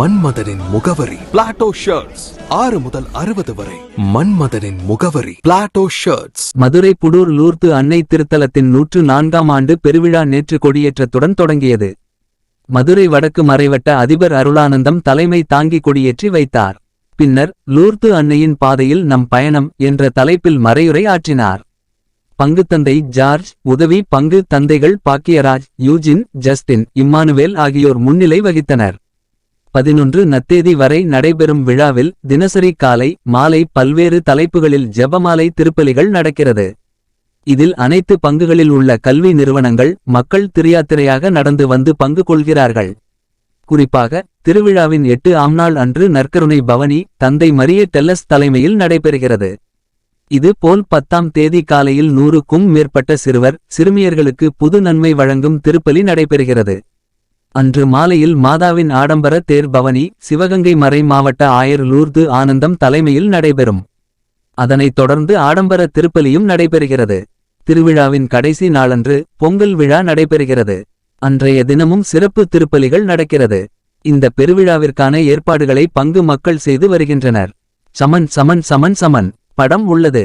மன்மதனின் முகவரி. Plato shirts ஆறு முதல் அறுபது வரை. மன்மதனின் முகவரி. Plato shirts Madurai Pudur Lourdes அன்னை திருத்தலத்தின் நூற்று நான்காம் ஆண்டு பெருவிழா நேற்று கொடியேற்றத்துடன் தொடங்கியது. மதுரை வடக்கு மறைவட்ட அதிபர் அருளானந்தம் தலைமை தாங்கி கொடியேற்றி வைத்தார். பின்னர் லூர்து அன்னையின் பாதையில் நம் பயணம் என்ற தலைப்பில் மறையுரை ஆற்றினார். பங்குத்தந்தை ஜார்ஜ் உதவி பங்கு தந்தைகள் பாக்கியராஜ் யூஜின் ஜஸ்டின் இம்மானுவேல் ஆகியோர் முன்னிலை வகித்தனர். பதினொன்று நத்தேதி வரை நடைபெறும் விழாவில் தினசரி காலை மாலை பல்வேறு தலைப்புகளில் ஜெபமாலை திருப்பலிகள் நடக்கிறது. இதில் அனைத்து பங்குகளில் உள்ள கல்வி நிறுவனங்கள் மக்கள் திரியாத்திரையாக நடந்து வந்து பங்கு கொள்கிறார்கள். குறிப்பாக திருவிழாவின் எட்டு ஆம் நாள் அன்று நற்கருணை பவனி தந்தை மரிய டெல்லஸ் தலைமையில் நடைபெறுகிறது. இது போல் பத்தாம் தேதி காலையில் நூறுக்கும் மேற்பட்ட சிறுவர் சிறுமியர்களுக்கு புது நன்மை வழங்கும் திருப்பலி நடைபெறுகிறது. அன்று மாலையில் மாதாவின் ஆடம்பர தேர் பவனி சிவகங்கை மறை மாவட்ட ஆயர் லூர்து ஆனந்தம் தலைமையில் நடைபெறும். அதனைத் தொடர்ந்து ஆடம்பர திருப்பலியும் நடைபெறுகிறது. திருவிழாவின் கடைசி நாளன்று பொங்கல் விழா நடைபெறுகிறது. அன்றைய தினமும் சிறப்பு திருப்பலிகள் நடக்கிறது. இந்த பெருவிழாவிற்கான ஏற்பாடுகளை பங்கு மக்கள் செய்து வருகின்றனர். சமன் சமன் சமன் சமன் படம் உள்ளது.